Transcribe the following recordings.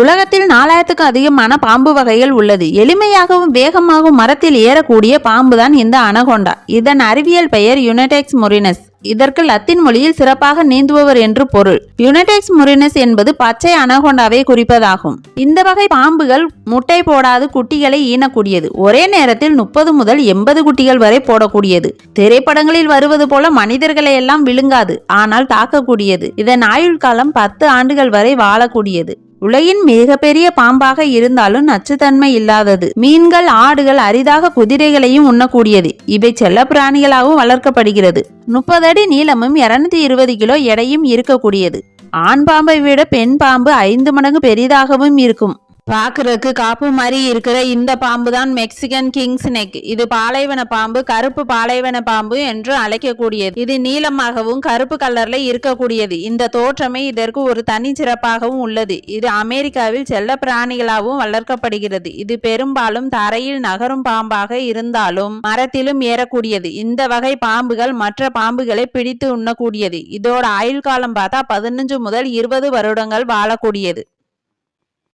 உலகத்தில் நாலாயிரத்துக்கும் அதிகமான பாம்பு வகைகள் உள்ளது. எளிமையாகவும் வேகமாகவும் மரத்தில் ஏறக்கூடிய பாம்புதான் இந்த அனகொண்டா. இதன் அறிவியல் பெயர் யுனடெக்ஸ் மொரினஸ் இதற்கு லத்தீன் மொழியில் சிறப்பாக நீந்துபவர் என்று பொருள். யுனடெக்ஸ் முரினஸ் என்பது பச்சை அனகொண்டாவை குறிப்பதாகும். இந்த வகை பாம்புகள் முட்டை போடாது குட்டிகளை ஈனக்கூடியது. ஒரே நேரத்தில் முப்பது முதல் எண்பது குட்டிகள் வரை போடக்கூடியது. திரைப்படங்களில் வருவது போல மனிதர்களை எல்லாம் விழுங்காது. ஆனால் தாக்கக்கூடியது. இதன் ஆயுள் காலம் பத்து ஆண்டுகள் வரை வாழக்கூடியது. உலகின் மிகப்பெரிய பாம்பாக இருந்தாலும் நச்சுத்தன்மை இல்லாதது. மீன்கள் ஆடுகள் அரிதாக குதிரைகளையும் உண்ணக்கூடியது. இவை செல்ல பிராணிகளாகவும் வளர்க்கப்படுகிறது. முப்பது அடி நீளமும் இருநூத்தி இருபது கிலோ எடையும் இருக்கக்கூடியது. ஆண் பாம்பை விட பெண் பாம்பு ஐந்து மடங்கு பெரிதாகவும் இருக்கும். பார்க்குறதுக்கு காப்பு மாதிரி இருக்கிற இந்த பாம்பு தான் மெக்சிகன் கிங்ஸ் நெக் இது பாலைவன பாம்பு கருப்பு பாலைவன பாம்பு என்று அழைக்கக்கூடியது. இது நீளமாகவும் கருப்பு கலர்ல இருக்கக்கூடியது. இந்த தோற்றமே இதற்கு ஒரு தனி சிறப்பாகவும் உள்ளது. இது அமெரிக்காவில் செல்ல பிராணிகளாகவும் வளர்க்கப்படுகிறது. இது பெரும்பாலும் தரையில் நகரும் பாம்பாக இருந்தாலும் மரத்திலும் ஏறக்கூடியது. இந்த வகை பாம்புகள் மற்ற பாம்புகளை பிடித்து உண்ணக்கூடியது. இதோட ஆயுள் காலம் பார்த்தா பதினஞ்சு முதல் இருபது வருடங்கள் வாழக்கூடியது.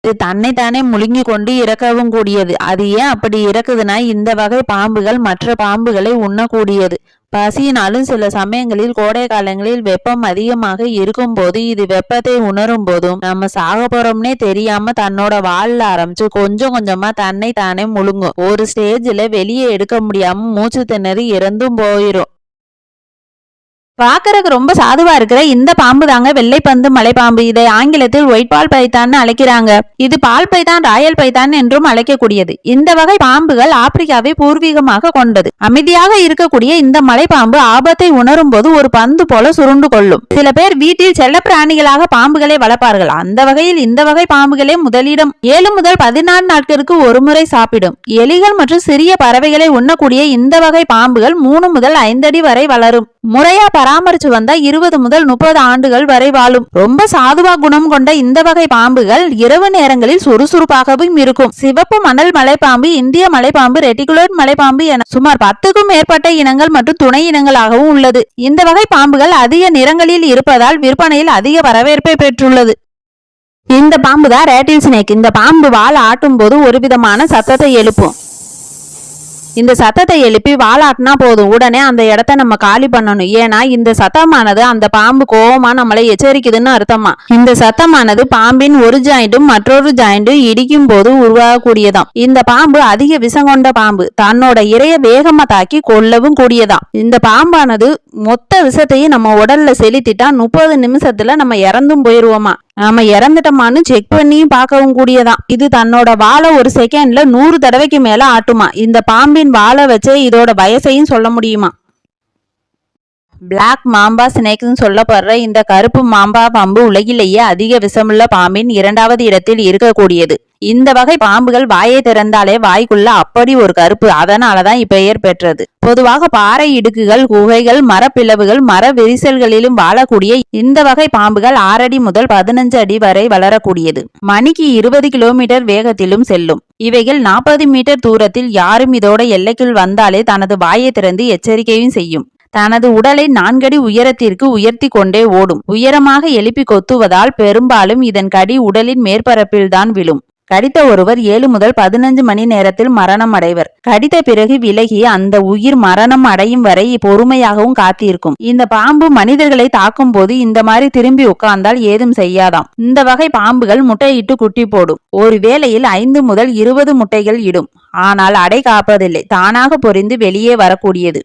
இது தன்னை தானே முழுங்கி கொண்டு இறக்கவும் கூடியது. அது ஏன் அப்படி இறக்குதுன்னா இந்த வகை பாம்புகள் மற்ற பாம்புகளை உண்ணக்கூடியது. பசியினாலும் சில சமயங்களில் கோடை காலங்களில் வெப்பம் அதிகமாக இருக்கும் போது இது வெப்பத்தை உணரும் போதும். நம்ம சாக போறோம்னே தெரியாம தன்னோட வாழ்ல ஆரம்பிச்சு கொஞ்சம் கொஞ்சமா தன்னை தானே முழுங்கும். ஒரு ஸ்டேஜ்ல வெளியே எடுக்க முடியாம மூச்சு திணறி இறந்தும் போயிரும். பார்க்கறதுக்கு ரொம்ப சாதுவா இருக்கிற இந்த பாம்பு தாங்க. வெள்ளை பந்து மலைப்பாம்பு இதை ஆங்கிலத்தில் ஒயிட் பால் பைத்தான் அழைக்கிறாங்க. இது பால் பைத்தான் ராயல் பைத்தான் என்றும் அழைக்கக்கூடியது. இந்த வகை பாம்புகள் ஆப்பிரிக்காவை பூர்வீகமாக கொண்டது. அமைதியாக இருக்கக்கூடிய இந்த மலைப்பாம்பு ஆபத்தை உணரும் போது ஒரு பந்து போல சுருண்டு கொள்ளும். சில பேர் வீட்டில் செல்ல பிராணிகளாக பாம்புகளை வளர்ப்பார்கள். அந்த வகையில் இந்த வகை பாம்புகளே முதலிடம். ஏழு முதல் பதினாறு நாட்களுக்கு ஒரு முறை சாப்பிடும். எலிகள் மற்றும் சிறிய பறவைகளை உண்ணக்கூடிய இந்த வகை பாம்புகள் மூணு முதல் ஐந்தடி வரை வளரும். முறையா பராமரிச்சு வந்தா இருபது முதல் முப்பது ஆண்டுகள் வரை வாழும். ரொம்ப சாதுவா குணம் கொண்ட இந்த வகை பாம்புகள் இரவு நேரங்களில் சுறுசுறுப்பாகவும் இருக்கும். சிவப்பு மணல் மலைப்பாம்பு இந்திய மலைப்பாம்பு ரெட்டிகுலர் மலைப்பாம்பு என சுமார் பத்துக்கும் மேற்பட்ட இனங்கள் மற்றும் துணை இனங்களாகவும் உள்ளது. இந்த வகை பாம்புகள் அதிக நிறங்களில் இருப்பதால் விற்பனையில் அதிக வரவேற்பை பெற்றுள்ளது. இந்த பாம்பு தான் ரேட்டில் ஸ்னேக் இந்த பாம்பு வாழ ஆட்டும் போது ஒரு விதமான சத்தத்தை எழுப்பும். இந்த சத்தத்தை எழுப்பி வாலாட்டினா போதும். உடனே அந்த இடத்த நம்ம காலி பண்ணணும். ஏன்னா இந்த சத்தமானது அந்த பாம்பு கோவமா நம்மளை எச்சரிக்குதுன்னு அர்த்தமா. இந்த சத்தமானது பாம்பின் ஒரு ஜாயிண்ட்டும் மற்றொரு ஜாயிண்ட்டும் இடிக்கும் போது உருவாகக்கூடியதாம். இந்த பாம்பு அதிக விஷம் கொண்ட பாம்பு. தன்னோட இறைய வேகமா தாக்கி கொல்லவும் கூடியதாம். இந்த பாம்பானது மொத்த விஷத்தையும் நம்ம உடல்ல செலுத்திட்டா முப்பது நிமிஷத்துல நம்ம இறந்தும் போயிருவோமா. நாம இறந்துட்டோமான்னு செக் பண்ணியும் பார்க்கவும் கூடியதான். இது தன்னோட வாழை ஒரு செகண்ட்ல நூறு தடவைக்கு மேல ஆட்டுமா. இந்த பாம்பின் வாழை வச்சே இதோட வயசையும் சொல்ல முடியுமா? பிளாக் மாம்பா ஸ்னேக்ஸ்னு சொல்லப்படுற இந்த கருப்பு மாம்பா பாம்பு உலகிலேயே அதிக விஷமுள்ள பாம்பின் இரண்டாவது இடத்தில் இருக்கக்கூடியது. இந்த வகை பாம்புகள் வாயை திறந்தாலே வாய்க்குள்ள அப்படி ஒரு கருப்பு. அதனாலதான் இப்பெயர் பெற்றது. பொதுவாக பாறை இடுக்குகள் குகைகள் மரப்பிளவுகள் மர விரிசல்களிலும் வாழக்கூடிய இந்த வகை பாம்புகள் ஆறடி முதல் பதினஞ்சு அடி வரை வளரக்கூடியது. மணிக்கு இருபது கிலோமீட்டர் வேகத்திலும் செல்லும். இவைகள் நாற்பது மீட்டர் தூரத்தில் யாரும் இதோட எல்லைக்குள் வந்தாலே தனது வாயை திறந்து எச்சரிக்கையும் செய்யும். தனது உடலை நான்கடி உயரத்திற்கு உயர்த்தி கொண்டே ஓடும். உயரமாக எழுப்பி கொத்துவதால் பெரும்பாலும் இதன் கடி உடலின் மேற்பரப்பில்தான் விழும். கடித்த ஒருவர் ஏழு முதல் பதினஞ்சு மணி நேரத்தில் மரணம் அடைவர். கடித்த பிறகு விலகி அந்த உயிர் மரணம் அடையும் வரை பொறுமையாகவும் காத்திருக்கும். இந்த பாம்பு மனிதர்களை தாக்கும் போது இந்த மாதிரி திரும்பி உட்கார்ந்தால் ஏதும் செய்யாதாம். இந்த வகை பாம்புகள் முட்டையிட்டு குட்டி போடும். ஒரு வேளையில் ஐந்து முதல் இருபது முட்டைகள் இடும். ஆனால் அடை காப்பதில்லை. தானாக பொறிந்து வெளியே வரக்கூடியது.